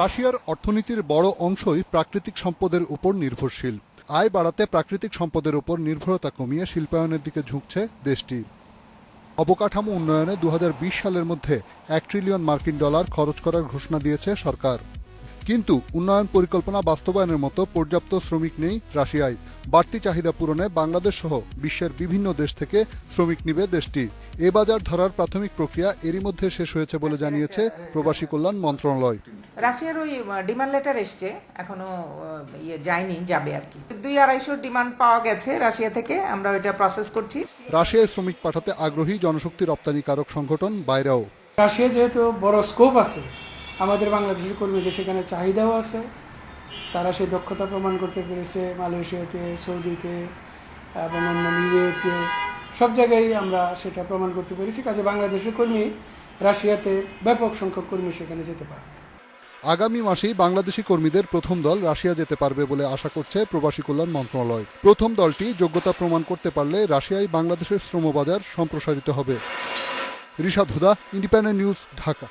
রাশিয়ার অর্থনীতির বড় অংশই প্রাকৃতিক সম্পদের উপর নির্ভরশীল। আয় বাড়াতে প্রাকৃতিক সম্পদের উপর নির্ভরতা কমিয়ে শিল্পায়নের দিকে ঝুঁকছে দেশটি। অবকাঠামো উন্নয়নে দু হাজার বিশ সালের মধ্যে এক ট্রিলিয়ন মার্কিন ডলার খরচ করার ঘোষণা দিয়েছে সরকার। কিন্তু উন্নয়ন পরিকল্পনা বাস্তবায়নের মতো পর্যাপ্ত শ্রমিক নেই রাশিয়ায়। বাড়তি চাহিদা পূরণে বাংলাদেশ সহ বিশ্বের বিভিন্ন দেশ থেকে শ্রমিক নিবে দেশটি। এ বাজার ধরার প্রাথমিক প্রক্রিয়া এরই মধ্যে শেষ হয়েছে বলে জানিয়েছে প্রবাসী কল্যাণ মন্ত্রণালয়। রাশিয়ার ওই ডিমান্ড লেটার এসছে এখনও ইয়ে যায়নি যাবে আর কি। দুই আড়াইশোর ডিমান্ড পাওয়া গেছে রাশিয়া থেকে আমরা ওইটা প্রসেস করছি। রাশিয়ায় শ্রমিক পাঠাতে আগ্রহী জনশক্তি রপ্তানিকারক সংগঠন বাইরাও। রাশিয়া যেহেতু বড় স্কোপ আছে আমাদের বাংলাদেশের কর্মীদের সেখানে চাহিদাও আছে। তারা সেই দক্ষতা প্রমাণ করতে পেরেছে মালয়েশিয়াতে সৌদিতে এবং অন্যান্য ইউএতে। সব জায়গায় আমরা সেটা প্রমাণ করতে পেরেছি কাজে বাংলাদেশের কর্মী রাশিয়াতে ব্যাপক সংখ্যক কর্মী সেখানে যেতে পারবে। আগামী মাসেই বাংলাদেশি কর্মীদের প্রথম দল রাশিয়া যেতে পারবে বলে আশা করছে প্রবাসী কল্যাণ মন্ত্রণালয়। প্রথম দলটি যোগ্যতা প্রমাণ করতে পারলে রাশিয়ায় বাংলাদেশের শ্রমবাজার সম্প্রসারিত হবে। Huda, independent news, Dhaka.